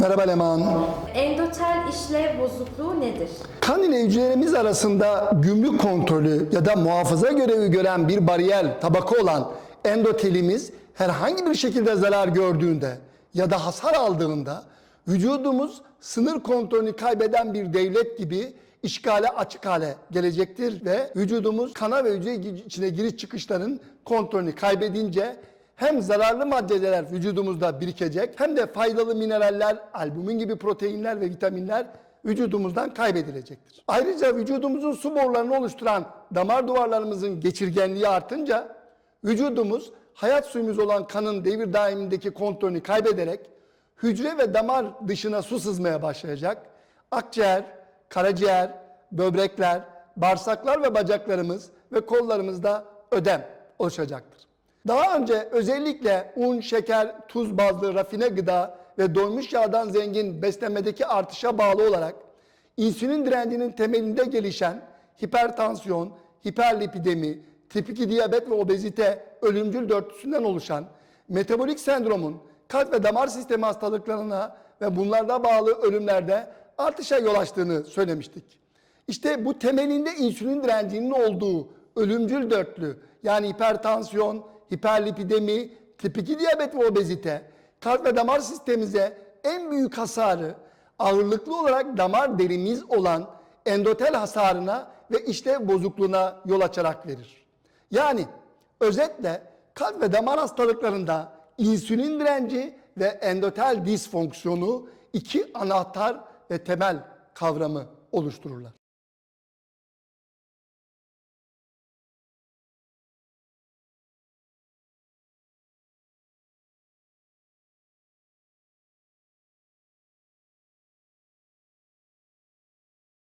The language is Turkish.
Merhaba Leman. Endotel işlev bozukluğu nedir? Kan ile hücrelerimiz arasında gümrük kontrolü ya da muhafaza görevi gören bir bariyer tabaka olan endotelimiz herhangi bir şekilde zarar gördüğünde ya da hasar aldığında vücudumuz sınır kontrolünü kaybeden bir devlet gibi işgale açık hale gelecektir ve vücudumuz kana ve hücre içine giriş çıkışların kontrolünü kaybedince hem zararlı maddeler vücudumuzda birikecek hem de faydalı mineraller, albumin gibi proteinler ve vitaminler vücudumuzdan kaybedilecektir. Ayrıca vücudumuzun su borularını oluşturan damar duvarlarımızın geçirgenliği artınca vücudumuz hayat suyumuz olan kanın devir daimindeki kontrolünü kaybederek hücre ve damar dışına su sızmaya başlayacak. Akciğer, karaciğer, böbrekler, bağırsaklar ve bacaklarımız ve kollarımızda ödem oluşacaktır. Daha önce özellikle un, şeker, tuz bazlı rafine gıda ve doymuş yağdan zengin beslenmedeki artışa bağlı olarak insülin direncinin temelinde gelişen hipertansiyon, hiperlipidemi, tip 2 diyabet ve obezite ölümcül dörtlüsünden oluşan metabolik sendromun kalp ve damar sistemi hastalıklarına ve bunlarda bağlı ölümlerde artışa yol açtığını söylemiştik. İşte bu temelinde insülin direncinin olduğu ölümcül dörtlü yani hipertansiyon, hiperlipidemi, tip 2 diyabet ve obezite kalp ve damar sistemimize en büyük hasarı ağırlıklı olarak damar derimiz olan endotel hasarına ve işlev bozukluğuna yol açarak verir. Yani özetle kalp ve damar hastalıklarında insülin direnci ve endotel disfonksiyonu iki anahtar ve temel kavramı oluştururlar.